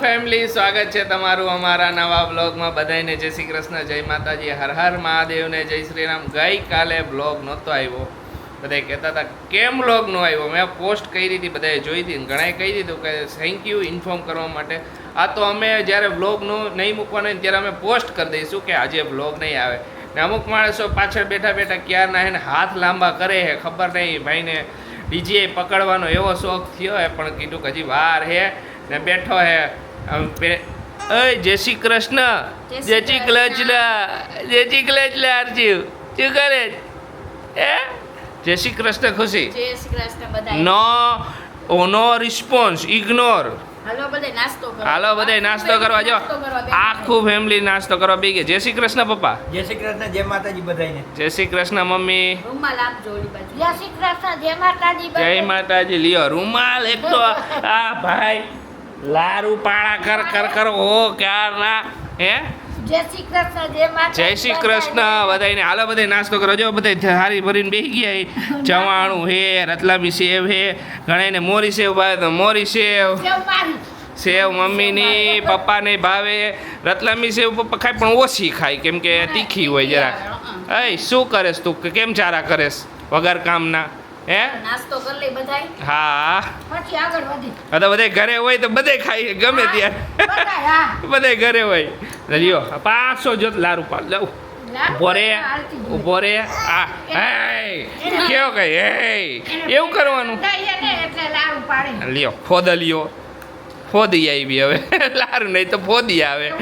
Family સ્વાગત છે તમારું અમારા નવા બ્લોગમાં બધાને જય શ્રી કૃષ્ણ, જય માતાજી. હર હર મહાદેવને જય શ્રી રામ ગઈકાલે બ્લોગ નહોતો આવ્યો. બધા કહેતા હતા, કેમ બ્લોગ નો આવ્યો? મેં પોસ્ટ કરી હતી બધાએ જોઈ હતી ઘણાએ કહી દીધું કે થેન્ક યુ ઇન્ફોર્મ કરવા માટે. આ તો અમે જ્યારે બ્લોગનું નહીં મૂકવાનું ત્યારે અમે પોસ્ટ કરી દઈશું કે આજે બ્લોગ નહીં આવે. ને અમુક માણસો પાછળ બેઠા બેઠા ક્યારના એને હાથ લાંબા કરે છે ખબર નહીં. ભાઈને ડીજે પકડવાનો એવો શોખ થયો હે, પણ કીધું કે હજી વાર હે ને બેઠો હે. આમ જય શ્રી કૃષ્ણ જય શ્રી કૃષ્ણ જય શ્રી કૃષ્ણ અર્જુ શું કરે એ જય શ્રી કૃષ્ણ ખુશી જય શ્રી કૃષ્ણ બધા નો ઓનો નો રિસ્પોન્સ ઇગ્નોર હાલો બધાય નાસ્તો હાલો બધાય નાસ્તો કરવા જો આખું ફેમિલી નાસ્તો કરવા બી ગયા જય શ્રી કૃષ્ણ પપ્પા જય શ્રી કૃષ્ણ જય માતાજી બધાને જય શ્રી કૃષ્ણ મમ્મી રૂમાલ આપજો ઓલી બાજુ જય શ્રી કૃષ્ણ જય માતાજી જય માતાજી લ્યો રૂમાલ એક તો આ ભાઈ લારું પાળા કર કર કર. ઓ ક્યારના હે? જય શ્રી કૃષ્ણ જય માતાજી. જય શ્રી કૃષ્ણ. બધાને હાલો બધા નાસ્તો કરો. જો બધા હારી ભરીને બેસી ગયા એ. ચવાણું હે રતલામી સેવ હે. ઘણાને મોરી સેવ ભાવે તો મોરી સેવ. સેવ મમ્મીની પપ્પાને ભાવે. રતલામી સેવ પપ્પા ખાય પણ ઓછી ખાય કેમ કે તીખી હોય જરા અય શું કરેશ તું? કે કેમ ચારા કરેશ? વગર કામના? હે? નાસ્તો કરી લઈ બધાય. હા. પછી આગળ વધી. તો બધે ઘરે હોય તો બધે ખાઈ ગમે ત્યારે. બધાય, બધે ઘરે હોય. લ્યો પાંચસો જો લારું પા લઉં ઊભો રે હાલતી જાય. ઊભો રે આ હે કેવો કઈ હે એવું કરવાનું? લ્યો ફોદલિયો ફોદી આવી હવે લારું નહીં તો ફોદી આવે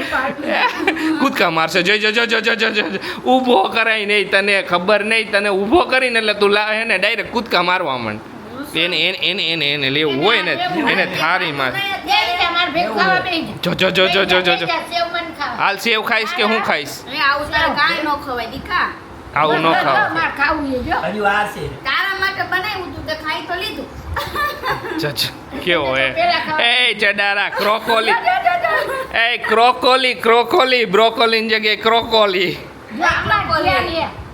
કૂદકા મારશે જો જો જો જો જો જો ઊભો કરાય નહીં તને ખબર નહીં તને ઊભો કરીને એટલે તું લા ને ડાયરેક્ટ કૂદકા મારવા માંડ એને એને એને એને એને લેવું હોય ને એને થાળીમાં જા. જો જો જો જો જો. હાલ સેવ ખાઈશ કે હું ખાઈશ કાંઈ ન ખાવ. મારે ખાવું છે, જો. હજુ આ છે. તારા માટે બનાવ્યું તું તે ખાઈ તો લીધું. જો જો. કેવો એ એ ચડારા ક્રોકોલી. એ ક્રોકોલી ક્રોકોલી બ્રોકોલીની જગ્યાએ ક્રોકોલી.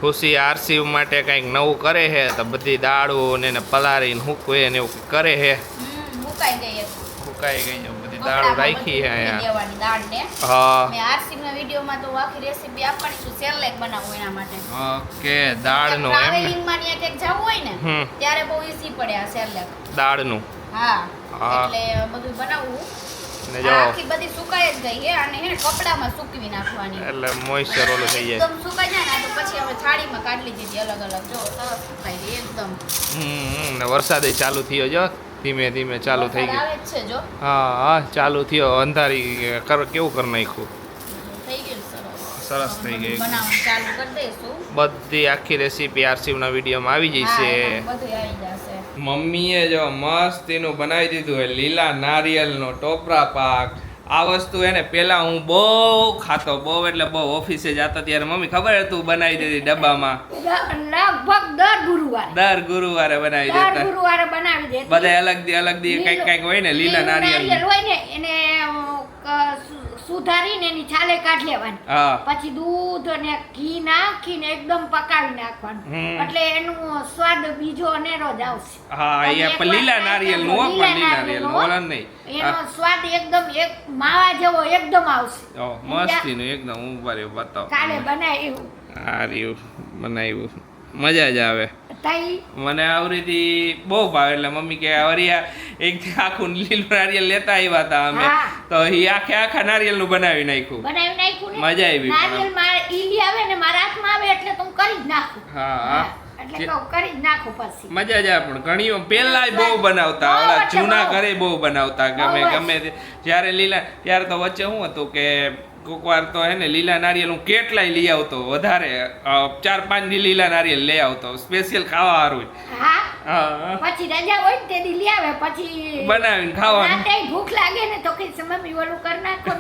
ખુશી આરસી માટે કંઈક નવું કરે છે તો બધી દાળું ને એને પલાળીને હૂકવે ને એવું કરે છે. હુકાઈ મુકાઈ ગઈ હુકાઈ ગઈ દાળું રાખી અહીંયા. હા. મે આરસી ના વિડીયોમાં તો આખી રેસીપી આપવાની છું સેરલેક બનાવવું એના માટે. ઓકે દાળનું એમ? ટ્રાવેલિંગમાં ને ક્યાંક જવું હોય ને ત્યારે બહુ ઈઝી પડે આ સેરલેક દાળનું? હા. એટલે બધું બનાવવું ને જો. આખી બધી સુકાઈ જ ગઈ અને હે કપડામાં સુકવી નાખવાની. એટલે મોઇસ્ચર ઓલું થઈ જાય. એકદમ સુકાઈ જાય ને તો પછી હવે થાળીમાં કાઢી લીધી અલગ અલગ જો સરસ સુકાઈ ગઈ એકદમ. હમ, વરસાદ ચાલુ થયો જો. ધીમે ધીમે ચાલુ થઈ ગયું. હા હા ચાલુ થયો. અંધારી કર કેવું કરી નાખ્યું? સરસ. સરસ થઈ ગઈ બધી આખી રેસીપી આરસીવના વિડીયોમાં આવી જશે. મમ્મીએ જો મસ્ત એનું બનાવી દીધું હે લીલા નારિયેલનો ટોપરા પાક. આ વસ્તુ એને પેલા હું બહુ ખાતો બહુ એટલે બહુ ઓફિસે જતો ત્યારે મમ્મી ખબર હતું બનાવી દેતી ડબ્બામાં? લગભગ દર ગુરુવારે. દર ગુરુવારે બનાવી દેતા. ગુરુવારે બનાવી દેતા. બધા અલગ દી અલગ દી કંઈક કંઈક હોય ને લીલા નારિયેળ હોય ને એને સુધારીને એની છાલે કાઢી લેવાની. પછી દૂધ અને ઘી નાખીને એકદમ પકાવી નાખવાનું. એટલે એનું સ્વાદ બીજો અનેરો જ આવશે. હા એ લીલા નારિયેલનું પણ લીલા નારિયેલનું ઓલા નહીં. એનો સ્વાદ એકદમ એક માવા જેવો એકદમ આવશે. ઓ મસ્તી નું એકદમ હું બારી બતાવ. કાલે બનાવ્યું. આ રહ્યું બનાવ્યું. મજા જ આવે. તઈ. મને આવરીથી બહુ ભાવે એટલે મમ્મી કે વરિયા એક આખું લીલું નારિયેલ લેતા આવ્યા હતા અમે. તો એ આખે આખા નારિયેલનું બનાવી નાખ્યું. બનાવી નાખ્યું મજા આવી. નારિયેલ મારે ઈલી આવે ને મારા હાથમાં આવે એટલે તો હું કરી જ નાખું. હા મજા જ પણ ઘણી પેલા બહુ બનાવતા જૂના ઘરે બહુ બનાવતા ગમે ગમે તે. જ્યારે લીલા ત્યારે તો વચ્ચે શું હતું કે કોક વાર તો હે ને લીલા નારિયેલ હું કેટલાય લઈ આવતો વધારે ચાર પાંચની લીલા નારિયેલ લઈ આવતો સ્પેશિયલ ખાવા હારું પછી રજા હોય ને તે દી લઈ આવે પછી બનાવીને ખાવાનું. રાતે ભૂખ લાગે ને તો કે મમ્મી ઓલું કર નાખો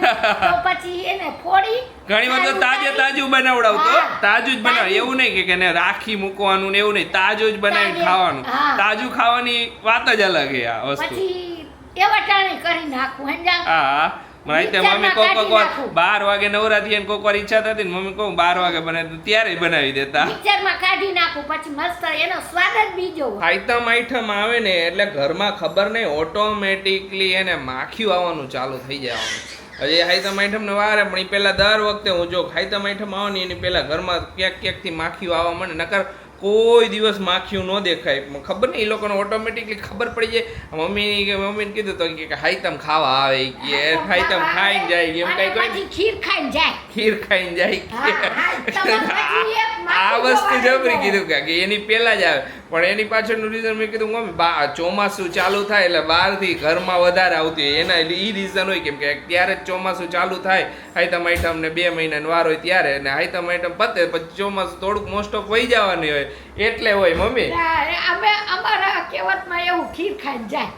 તો પછી એને ફોડી ઘણી વાર તો તાજે તાજું બનાવડાવતો તાજું જ બનાવ એવું નહીં કે- કે ને રાખી મૂકવાનું ને એવું નહીં તાજું જ બનાવીને ખાવાનું. તાજું ખાવાની વાત જ અલગ છે આ વસ્તુ. પછી એવા ટાણે કરી નાખું હા. આઈ મમ્મી કોક કોક વાર બાર વાગે નવરા ને કોક વાર ઈચ્છા થતી ને મમ્મી કહું બાર વાગે બનાવી ત્યારે બનાવી દેતા. મિક્સરમાં કાઢી નાખું પછી મસ્ત એનો સ્વાદ જ બીજો આઈટમ આઈટમ આવે ને એટલે ઘરમાં ખબર નહીં ઓટોમેટિકલી એને માખીયું આવવાનું ચાલુ થઈ જવાનું. હજી હાઈતમ આઈટમ ને વારે પણ એ પહેલાં દર વખતે હું જો હાઈતમ આઈટમ આવવાની એની પહેલાં ઘરમાં ક્યાંક ક્યાંકથી માખીયું આવવા મને નકર કોઈ દિવસ માખીયું ન દેખાય. ખબર નહીં એ લોકોને ઓટોમેટિકલી ખબર પડી જાય. મમ્મી કે મમ્મીને કીધું તો કે હાઈતમ ખાવા આવે કે હાઈતમ ખાઈને જાય એમ કઈ કોઈ ખીર ખાઈને જાય. ખીર ખાઈને જાય આ વસ્તુ જબરી કીધું કે કે એની પહેલા જ આવે. પણ એની પાછળનું રીઝન મેં કીધું, મમ્મી ચોમાસું ચાલુ થાય એટલે બહારથી ઘરમાં વધારે આવતી હોય. એના એટલે એ રીઝન હોય કેમ કે ત્યારે જ ચોમાસું ચાલુ થાય, આઈટમ ને બે મહિનાનો વાર હોય ત્યારે, અને આઈટમ આઈટમ પતે, પછી ચોમાસું થોડુંક મોસ્ટ ઓફ વહી જવાની હોય. એટલે હોય મમ્મી. અમે અમારા કહેવતમાં એવું ખીર ખાઈ જાય.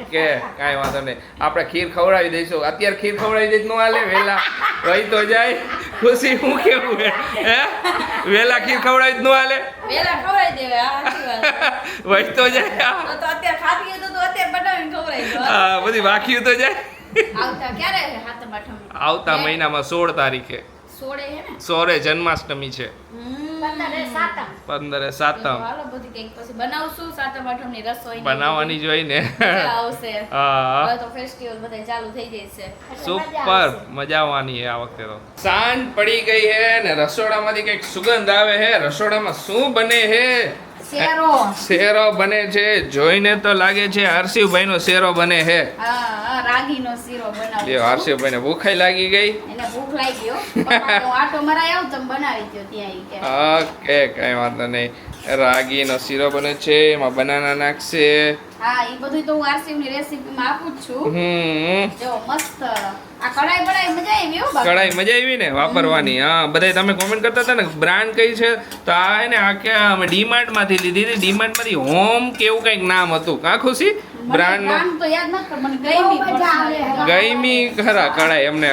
ઓકે કાંઈ વાંધો નહીં. આપણે ખીર ખવડાવી દઈશું. અત્યારે ખીર ખવડાવી દઈશ નો હાલે વહેલા વહી તો જાય. ખુશી હું કેવું હે? વેલા વહેલા ખીર ખવડાવી જ નો હાલે? વેલા ખવડાવી દેવાય આ વાત છે. વહી તો જાય. તો અત્યારે ખાતી તો તો અત્યારે બનાવીને ખવડાવી દો હા. બધી બાકી તો જાય. આવતા ક્યારે આવતા મહિનામાં સોળ તારીખે. સોળે હે ને? સોરે જન્માષ્ટમી છે. સાતમ પંદરે સાતમ. હાલો બધી કંઈક પછી બનાવશું. સાતમ આઠમની રસોઈ બનાવવાની જોઈ ને. આવશે. હા. હવે તો ફેસ્ટિવલ બધા ચાલુ થઈ જશે સુપર મજા આવવાની છે આ વખતે તો. સાંજ પડી ગઈ હે ને રસોડામાંથી કંઈક સુગંધ આવે હે. રસોડામાં શું બને હે? શેરો. શેરો બને છે. જોઈને તો લાગે છે હર્ષિવભાઈ નો શેરો બને છે. રાગીનો શીરો બનાવ્યો. બનાવું હર્ષિવભાઈ ને ભૂખાઈ લાગી ગઈ. એને ભૂખ લાગી ગયો આટો મરાય આવું તમે બનાવી દો ત્યાં કે. ઓકે કઈ વાંધો નહીં. રાગીનો શીરો બને છે એમાં બનાના નાખશે. હા એ બધું તો હું આરસીવની રેસીપીમાં આપું જ છું. હમ. જો મસ્ત. આ બઢાઈ મજા આવી હો બાપા. મજા આવી ને વાપરવાની. હા બધાય તમે કોમેન્ટ કરતા હતા ને બ્રાન્ડ કઈ છે? તો આ એને આ કે અમે ડીમાર્ટમાંથી લીધી હતી. ડીમાર્ટમાંથી હોમ કેવું કંઈક નામ હતું. કા ખુશી? બ્રાન્ડનું તો યાદ નથી પણ મને ગઈમી મજા આવે. ગઈમી ખરા કળાય એમને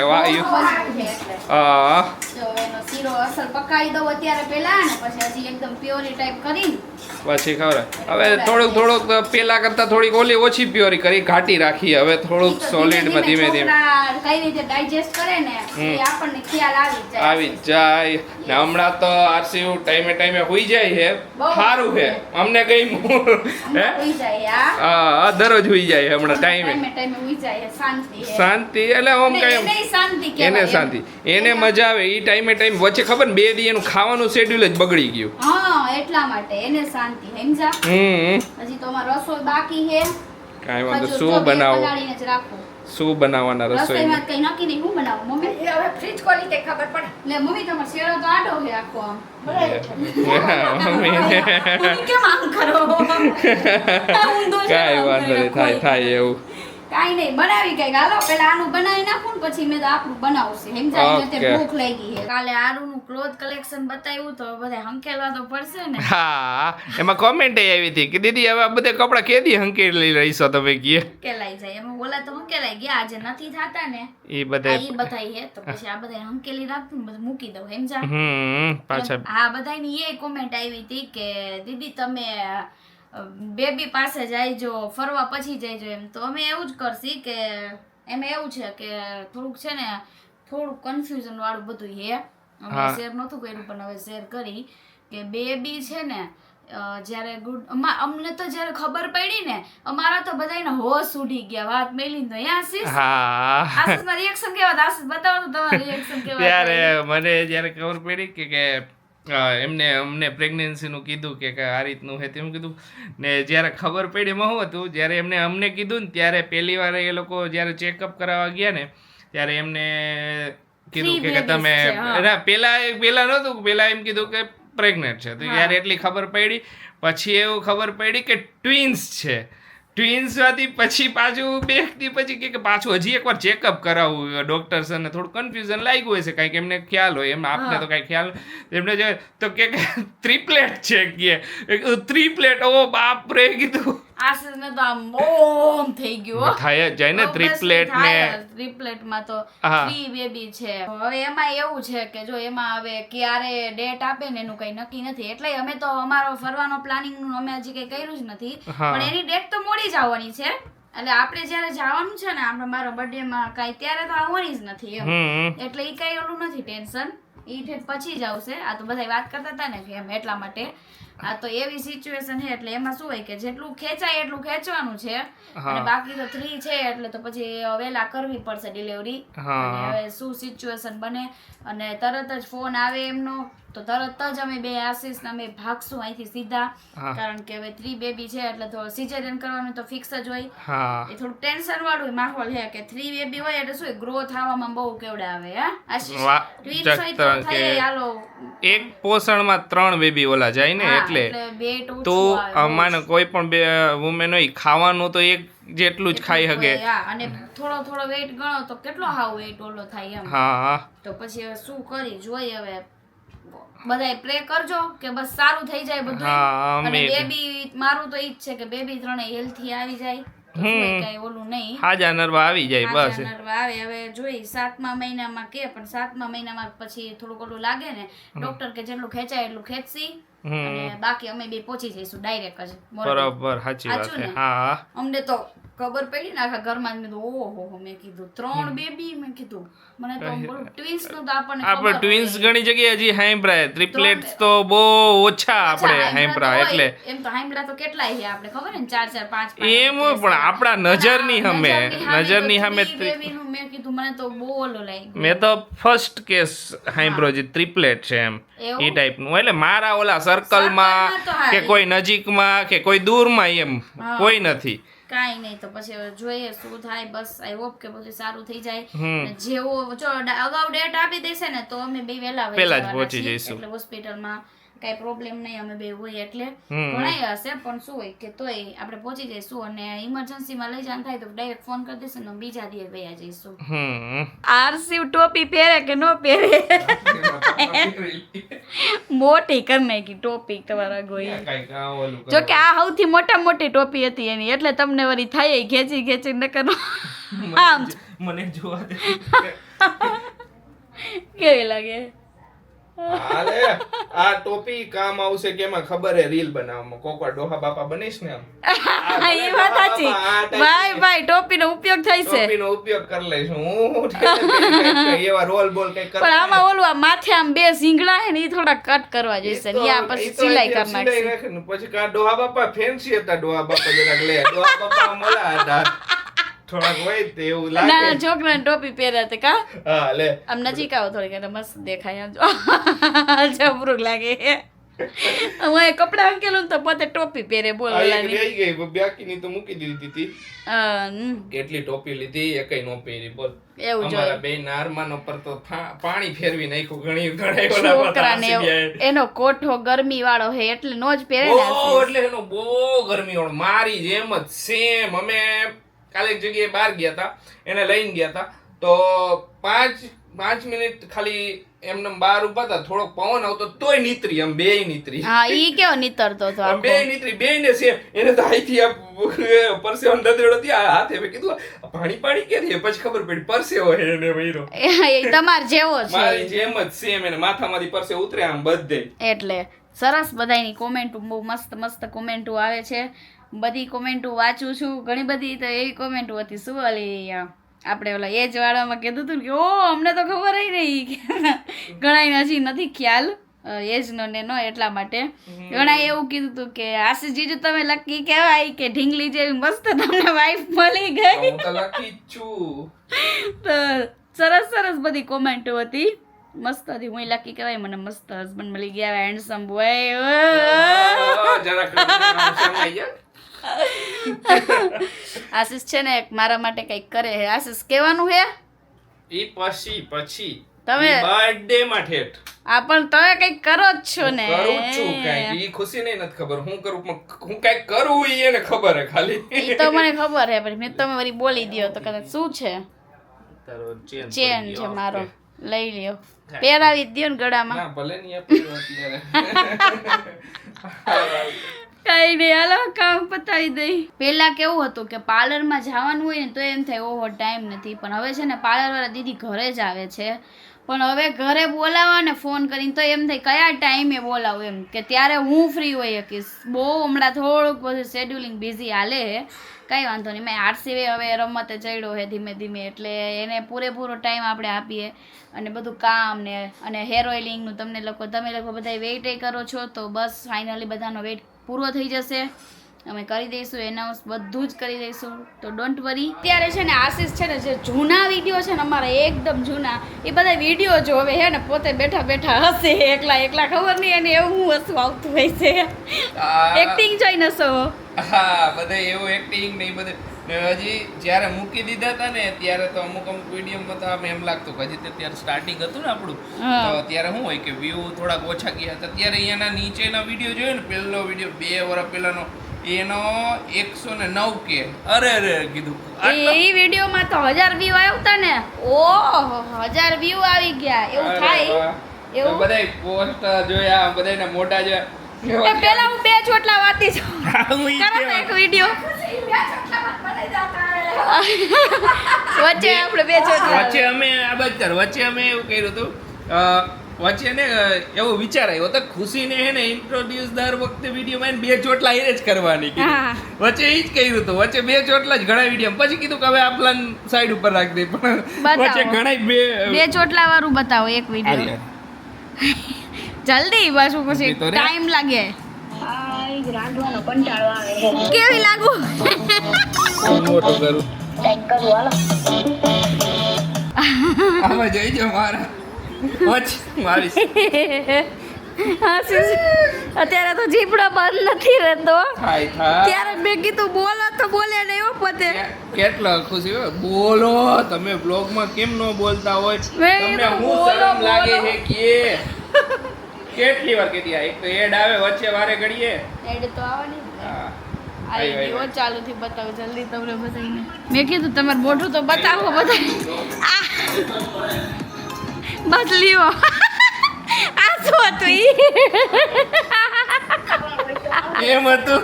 આ જો એનો શીરો અસલ પકાવી દઉં અત્યારે પહેલા ને પછી હજી એકદમ પ્યોરી ટાઈપ કરીને. પછી ખબર. હવે થોડુંક થોડુંક પેલા કરતા થોડીક ઓલી ઓછી પ્યોરી કરી ઘાટી રાખી. હવે થોડુંક તો ધીમે ધીમે કઈ રીતે ડાયજેસ્ટ કરે ને એ આપણને ખ્યાલ આવી જાય. આવી જાય. ને હમણાં તો આરસીયુ ટાઈમે ટાઈમે હોઈ જાય છે. સારું છે. અમને ગમ્યું હે? હમણાં જાય આ હા દરરોજ હોઈ જાય હમણાં ટાઈમે. ટાઈમે ટાઈમે જાય શાંતિ શાંતિ એટલે આમ કઈ એને શાંતિ એને શાંતિ. એને મજા આવે એ ટાઈમે ટાઈમ વચ્ચે ખબર ને બે દી એનું ખાવાનું શેડ્યુલ જ બગડી ગયું. હા એટલા માટે એને શાંતિ સમજા હમ. હજી તો અમારો રસોઈ બાકી છે. કાંઈ વાંધો શું બનાવો? શું બનાવવાના રસોઈમાં? રસોઈ કઈ નક્કી નહીં હું બનાવું? મમ્મી? એ હવે ફ્રીજ ખોલી તે ખબર પડે. લે મમ્મી તમારો શેરો તો આડો હે આખો આમ. મમ્મી. મમ્મી કેમ આમ કરો? કાંઈ વાંધો નહીં થાય થાય એવું. કાંઈ નહીં બનાવી કંઈક. હાલો પેલા આનું બનાવી નાખું ને પછી મેં તો આપણું બનાવશે. સમજાય ને ભૂખ લાગી છે. કાલે આરુનું ક્લોથ કલેક્શન બતાવ્યું તો બધા હંકેલવા તો પડશે ને. હા એમાં કોમેન્ટ આવી હતી કે દીદી હવે આ બધા કપડા કેદી હંકેલી રહીશો તમે કીએ હંકેલાઈ જાય. એમાં ઓલા તો હંકેલાઈ ગયા આજે નથી થતા ને. એ બધા એ બધાય હે તો પછી આ બધા હંકેલી રાખતું બધું મૂકી દઉં સમજા હમ પાછા. હા બધાની એ કોમેન્ટ આવી હતી કે દીદી તમે બેબી પાસે જઈજો ફરવા પછી જઈજો એમ. તો અમે એવું જ કરશી કે એમ એવું છે કે થોડુંક છે ને થોડુંક કન્ફ્યુઝન વાળું બધું હે અમે શેર નહોતું કર્યું પણ હવે શેર કરી કે બેબી છે ને જ્યારે ગુડ અમા- અમને તો જ્યારે ખબર પડી ને અમારા તો બધાને હોશ ઉડી ગયા. વાત મેલી તો અહીંયા આશીષ. હા. આશીષના રિએક્શન કેવા? આશીષ બતાવો તો તમારા રિએક્શન કેવા ત્યારે મને જ્યારે ખબર પડી કે એમને અમને પ્રેગ્નન્સીનું કીધું કે આ રીતનું હે તેમ કીધું ને જ્યારે ખબર પડી એમાં શું હતું જ્યારે એમને અમને કીધું ને ત્યારે પહેલી વાર એ લોકો જ્યારે ચેકઅપ કરાવવા ગયા ને ત્યારે એમને કીધું કે તમે. ના પેલા પેલા નહોતું પેલા એમ કીધું કે પ્રેગ્નેન્ટ છે તો. જ્યારે એટલી ખબર પડી પછી એવું ખબર પડી કે ટ્વિન્સ છે ટ્વિન્સમાંથી પછી પાછું બે દી પછી કે પાછું હજી એકવાર ચેકઅપ કરાવવું ડોક્ટર સરને થોડું કન્ફ્યુઝન લાગ્યું હશે. કાંઈક એમને ખ્યાલ હોય. એમ આપને તો કાંઈ ખ્યાલ એમને જો તો કે ત્રિપ્લેટ છે કે ત્રિપ્લેટ ઓ બાપ રે કીધું. આશીષને તો આમ ઓમ થઈ ગયું થાય જાય ને ત્રિપ્લેટ ને. થાયમાં તો. થ્રી બેબી છે. હવે એમાં એવું છે કે જો એમાં હવે ક્યારે ડેટ આપે ને એનું કઈ નક્કી નથી. એટલે અમે તો અમારો ફરવાનો પ્લાનિંગનું અમે હજી કઈ કર્યું જ નથી. પણ એની ડેટ તો મોડી જ આવવાની છે. એટલે આપણે જયારે જવાનું છે ને આપણે મારો બર્થડે માં કઈ ત્યારે તો આવવાની જ નથી એમ. એટલે એ કઈ ઓલું નથી ટેન્શન ઈ પછી જ આવશે. આ તો બધા વાત કરતા હતા ને કે એમ એટલા માટે. આ તો એવી સિચ્યુએશન છે એટલે એમાં શું હોય કે જેટલું ખેંચાય એટલું ખેંચવાનું છે. અને બાકી તો થ્રી છે એટલે તો પછી વહેલા કરવી પડશે ડિલિવરી હવે શું સિચ્યુએશન બને? અને તરત જ ફોન આવે એમનો. તો તરત જ અમે બે આશીષ અમે ભાગશું અહીંથી સીધા. કારણ કે હવે થ્રી બેબી છે એટલે તો સિઝેરિયન કરવાનું તો ફિક્સ જ હોય. એ થોડું ટેન્શન વાળું માહોલ છે કે થ્રી બેબી હોય એટલે શું ગ્રો થવામાં બહુ કેવડા આવે હા આશીષ. એક પોષણમાં ત્રણ બેબી ઓલા જાય ને એટલે તો અમાને કોઈ પણ બે વુમેન હોય ખાવાનું તો એક જેટલું જ ખાઈ શકે. અને થોડો થોડો વેટ ગણો તો કેટલો હાવ વેટ ઓલો થાય એમ. હા. તો પછી હવે શું કરી જોઈએ હવે. બધાય પ્રે કરજો કે બસ સારું થઈ જાય બધું અને બેબી મારું તો ઈ જ છે કે બેબી ત્રણેય હેલ્થી આવી જાય. કાંઈ ઓલું નહીં. હાજા નરવા આવી જાય બસ. નરવા આવે. હવે જોઈ સાતમા મહિનામાં કે પણ સાતમા મહિનામાં પછી થોડું ઓલું લાગે ને ડોક્ટર કે જેટલું ખેંચાય એટલું હમ. અને બાકી અમે બે પહોંચી જઈશું ડાયરેક્ટ જ. બરાબર સાચી વાત છે. હા. અમને તો ખબર પડી ને આખા ઘરમાં મેં કીધું ઓહો મેં કીધું ત્રણ બેબી મેં કીધું. મને તો ટ્વિન્સનું તો આપણને આપણે ટ્વિન્સ ઘણી જગ્યાએ હજી હાઈબ્રાય ટ્રિપ્લેટ્સ તો બહુ ઓછા આપણે હાઈમ્બ્રા એટલે એમ તો હાઈમ્બ્રા તો કેટલાય છે આપણે ખબર ને? ચાર ચાર પાંચ એમ પણ આપણા નજરની સામે નજરની સામે નું મેં કીધું મને તો બહુ ઓલો લાગ્યું. મેં તો ફર્સ્ટ કેસ હાઈમ્બ્રો જે ત્રિપ્લેટ છે એમ. એ એ ટાઈપનું એટલે મારા ઓલા સર્કલમાં કે કોઈ નજીકમાં કે કોઈ દૂરમાં એમ કોઈ નથી. કાંઈ નહીં તો પછી જોઈએ શું થાય બસ આઈ હોપ કે બધું સારું થઈ જાય. જેવો જો અગાઉ ડેટ આપી દેશે ને તો અમે બે વહેલા વહી પહેલા જ પહોંચી જઈશું. એટલે હોસ્પિટલમાં કાંઈ પ્રોબ્લેમ નહીં અમે બે હોય એટલે. ઘણાય હશે પણ શું હોય કે તોય આપણે પહોંચી જઈશું અને ઇમરજન્સીમાં લઈ જવાનું થાય તો ડાયરેક્ટ ફોન કરી દેશે ને બીજા દિવસે વયા જઈશું. હમ. આરસી ટોપી પહેરે કે ન પહેરે? મોટી કરી નાખી ટોપી તમારા ગોઈ જો કે આ સૌથી મોટા મોટી ટોપી હતી એની એટલે તમને વળી થાય ખેંચી ખેંચી ન કરો આમ. મને જોવા દે. કેવી લાગે? હાલે. આ ટોપી કામ આવશે કે એમાં ખબર હે રીલ બનાવવામાં. કોકવા ડોહા બાપા બનીશ ને આમ. એ વાત સાચી. ભાઈ ભાઈ ટોપીનો ઉપયોગ થાય છે. ટોપીનો ઉપયોગ કરી લઈશ હું. એવા રોલ બોલ કઈ પણ આમાં ઓલું આ માથે આમ બે સિંગડા હે ને એ થોડા કટ કરવા જોઈશે ને આ પછી સિલાઈ કરી નાખશે. પછી કા ડોહા બાપા ફેન્સી હતા ડોહા બાપા જરાક લે. ડોહા બાપા મોલા હતા. થોડાક હોય તે એવું ના લાગે. છોકરાને ટોપી પહેર્યા તે કા? હા લે. આમ નજીક આવો થોડીક એટલે મસ્ત દેખાય આમ જો. જબરું લાગે. હું એ કપડા અંકેલું તો પોતે ટોપી પહેરે બોલ ઓલાની રહી ગઈ બાકીની તો મૂકી દીધી હતી કેટલી ટોપી લીધી એકઈ નો પહેરી બોલ. એવું અમારા બે નારમાન પર તો પાણી ફેરવી નાખ્યું ઘણી ઘણા ઓલા છોકરાને એનો કોઠો ગરમી વાળો હે એટલે નો જ પહેરે ને એટલે એનો બહુ ગરમી વાળો મારી જેમ જ સેમ અમે કાલે એક જગ્યાએ બહાર ગયા હતા એને લઈને ગયા હતા તો પાંચ પાંચ મિનિટ ખાલી એમને બહાર ઊભા હતા થોડો પવન આવતો તોય નીતરી આમ બેય નીતરી. હા ઈ કેવો નીતરતો હતો આમ બે નીતરી બેય ને સેમ એને તો અહીંથી આ પરસેવો દદરેડો થી આ હાથે મે કીધું પાણી પાણી કે છે? પછી ખબર પડી પરસેવો હે એને વૈરો એ તમાર જેવો મારી જેમ જ સેમ એને માથામાંથી પરસે ઉતરે આમ બધે. એટલે સરસ બધાની કોમેન્ટ બહુ મસ્ત મસ્ત કોમેન્ટો આવે છે. બધી કોમેન્ટો વાંચું છું ઘણી બધી તો એવી કોમેન્ટો હતી શું ઓલી આપણે ઓલા એજ વાળામાં કીધું હતું કે ઓ અમને તો ખબર ય નહીં ઘણા હજી નથી ખ્યાલ એજનો ને નો એટલા માટે. ઘણા એવું કીધું હતું કે આશીષ જીજુ તમે લકી કહેવાય કે ઢીંગલી જેવી મસ્ત તમને વાઈફ મળી ગઈ. તો લકી જ છું. તો સરસ સરસ બધી કોમેન્ટો હતી. મસ્ત હતી હું લકી કહેવાય મને મસ્ત હસબન્ડ મળી ગયા હેન્ડસમ બોય આશીષ છે ને મારા માટે કંઈક કરે હે. આશીષ કહેવાનું હે? ઈ પછી પછી. તમે- બર્થડે માં ઠેઠ. આ પણ તમે કંઈક કરો જ છો ને. કરું છું કાંઈક. ઈ ખુશી નહીં નથી ખબર. હું કરું પણ હું કાંઈક કરું ઈ એને ખબર હે ખાલી. ઈ તો મને ખબર હે પણ મેં તમે વળી બોલી દ્યો તો કદાચ શું છે? તારો ચેન ચેન છે મારો. લઈ લ્યો. પહેરાવી દયો ને ગળામાં. ના ભલે નહીં આપી અત્યારે. કઈ નહીં, હાલો, કામ પતાવી દઈ. પહેલાં કેવું હતું કે પાર્લરમાં જવાનું હોય ને તો એમ થાય, ઓહો, ટાઈમ નથી. પણ હવે છે ને પાર્લર વાળા દીદી ઘરે જ આવે છે. પણ હવે ઘરે બોલાવવા ને ફોન કરીને તો એમ થાય, કયા ટાઈમે બોલાવું એમ? કે ત્યારે હું ફ્રી હોય શકીશ. બહુ હમણાં થોડુંક બધું શેડ્યુલિંગ બિઝી હાલે કાંઈ વાંધો નહીં, મેં આરસીવે હવે રમતે ચડ્યો છે ધીમે ધીમે, એટલે એને પૂરેપૂરો ટાઈમ આપણે આપીએ. અને બધું કામ ને, અને હેર ઓઇલિંગનું તમને લોકો, તમે લોકો બધા વેઇટ કરો છો તો બસ ફાઇનલી બધાનો વેઇટ પૂરો થઈ જશે. અમે કરી દઈશું એનાઉન્સ બધું જ કરી દઈશું. તો ડોન્ટ વરી અત્યારે છે ને આશીષ છે ને જે જૂના વીડિયો છે ને અમારા એકદમ જૂના એ બધા વીડિયો જોવે હે ને પોતે બેઠા બેઠા હશે. એકલા એકલા ખબર નહીં એને એવું હું હસવું આવતું હોય છે. એક્ટિંગ જોઈને હસો. હા બધે એવું એક્ટિંગ નહીં બધું ને હજી જ્યારે મૂકી દીધા હતા ને ત્યારે તો અમુક અમુક વિડીયોમાં તો આમ એમ લાગતું કે હજી ત્યારે સ્ટાર્ટિંગ હતું ને આપણું. તો ત્યારે શું હોય કે વ્યૂ થોડાક ઓછા ગયા. હતા ત્યારે અહીંયાના નીચેના વીડિયો જોયો ને પહેલો વીડિયો બે વર્ષ પહેલાનો એનો એકસો ને નવ કે. અરે અરે કીધું. એ વિડીયોમાં તો હજાર વ્યૂ આવ્યા ને. ઓહો હજાર વ્યૂ આવી ગયા. એવું થાય? એવું? બધાય પોસ્ટ જોયા બધાયના મોટા જોયા. પેલા હું બે ચોટલા વાતી છું. એક વીડિયો. વચ્ચે આપણે બે ચોટલા વચ્ચે અમે આ બજાર વચ્ચે અમે એવું કર્યું હતું. વચ્ચે ને એવો વિચાર આવ્યો તો ખુશીને હે ને ઇન્ટ્રોડ્યુસ દર વખતે વિડીયોમાં બે ચોટલા એ જ કરવાની વચ્ચે એ જ કર્યું હતું. વચ્ચે બે ચોટલા જ ઘણા વીડિયો પછી કીધું કે હવે આ પ્લાન સાઈડ ઉપર રાખી દે. પણ વચ્ચે ઘણા બે બે ચોટલા વાળું બતાવો એક વીડિયો જલ્દી પાછું પછી ટાઈમ તો રાંધવાનો કંટાળો આવે કેવી લાગુ? મોટો કરું. કંઈક કરવું હાલો. આમાં જઈ જો મારા. અત્યારે તો જીપડો બંધ નથી રહેતો. થાય થાય. ત્યારે મેં કીધું બોલો તો બોલે નહીં એવો પોતે. કેટલો ખુશી હોય બોલો તમે બ્લોગમાં કેમ ન બોલતા હોય? તમને હું શરમ લાગે છે કે? કેટલી વાર કીધી આ? એક તો એડ આવે વચ્ચે વારે ઘડીએ. એડ તો આવવાની. આ વીડિયો. ચાલુ થી બતાવો જલ્દી તમને બતાવીને. મેં કીધું તમારું મોઢું તો બતાવો બસ આ શું હતું ઈ? એમ હતું?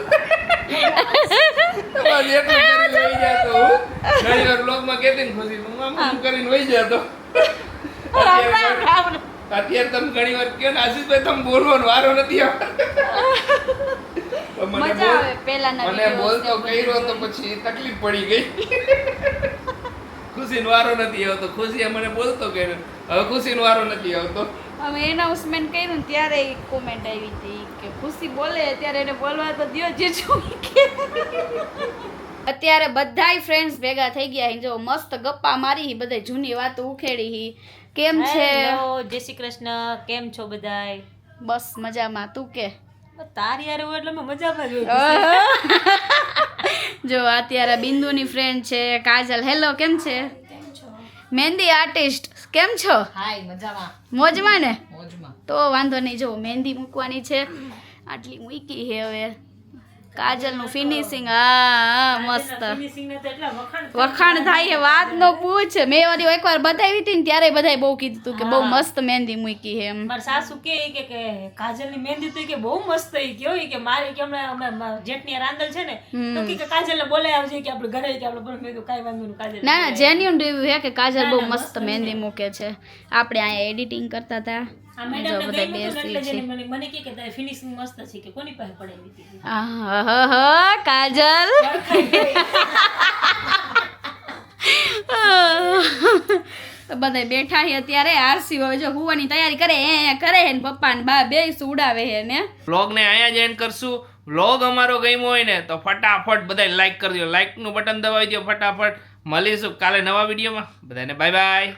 કરીને વહી જાતો અત્યારે તમે ઘણી વાર કહો ને આશીષભાઈ તમે બોલવાનો વારો નથી આવતો. મને બોલતો કર્યો તો પછી તકલીફ પડી ગઈ. ખુશીનો વારો નથી આવતો. ખુશી મને બોલતો કર્યો. હવે ખુશીનો વારો નથી આવતો. અમે એનાઉન્સમેન્ટ કર્યું ત્યારે એક કોમેન્ટ આવી હતી કે ખુશી બોલે ત્યારે એને બોલવા તો દ્યો જે અત્યારે બધાય ફ્રેન્ડ્સ ભેગા થઈ ગયા જો મસ્ત ગપ્પા મારી હી બધાય જૂની વાતો ઉખેડી હી કેમ છે? હેલો જય શ્રી કૃષ્ણ. કેમ છો બધાય? બસ મજામાં. તું કે? તારી યાર એટલે મેં મજામાં જ જો અત્યારે બિંદુની ફ્રેન્ડ છે કાજલ. હેલો કેમ છે? મહેંદી આર્ટિસ્ટ કેમ છો? હાય મજામાં. મોજમાં ને? મોજમાં. તો વાંધો નહીં. જો મહેંદી મૂકવાની છે. આટલી મૂકી છે હવે. કાજલનું ફિનિશિંગ હા મસ્ત. ને વખાણ થાય. એ વાત નો પૂછ. મેં વળી એકવાર બતાવી હતી ને ત્યારે બધાએ બહુ કીધું હતું કે બહુ મસ્ત મહેંદી મૂકી હે એમ. મારા સાસુ કે કે કે કાજલની મહેંદી તો કે બહુ મસ્ત એ કે કે મારે કે હમણાં અમે મા- રાંદલ છે ને તો કે કાજલને બોલાય આવજે કે આપણે ઘરે કે આપણે મેં કાંઈ વાંધો નહીં કાજલ ના ના જેન્યુન રિવ્યુ હે કે કાજલ બહુ મસ્ત મહેંદી મૂકે છે. આપણે અહીંયા એડિટિંગ કરતા હતા. બધા ગમ્યું હતું ને બેસી છે. મને મને કે કે ફિનિશિંગ મસ્ત છે કે કોની પાસે પડાવી હતી? આહાહા, કાજલ. બધા બેઠા છે અત્યારે આરસી હવે જો હુવાની તૈયારી કરે એ કરે હે ને પપ્પા ને બા બે ઉડાવે હે ને. વ્લોગને અહીંયા જ એન્ડ કરશું. વ્લોગ અમારો ગમ્યો હોય ને તો ફટાફટ બધા લાઈક કરી દો લાઈકનું બટન દબાવી દો ફટાફટ. મળીશું કાલે નવા વિડીયોમાં બધાને બાય બાય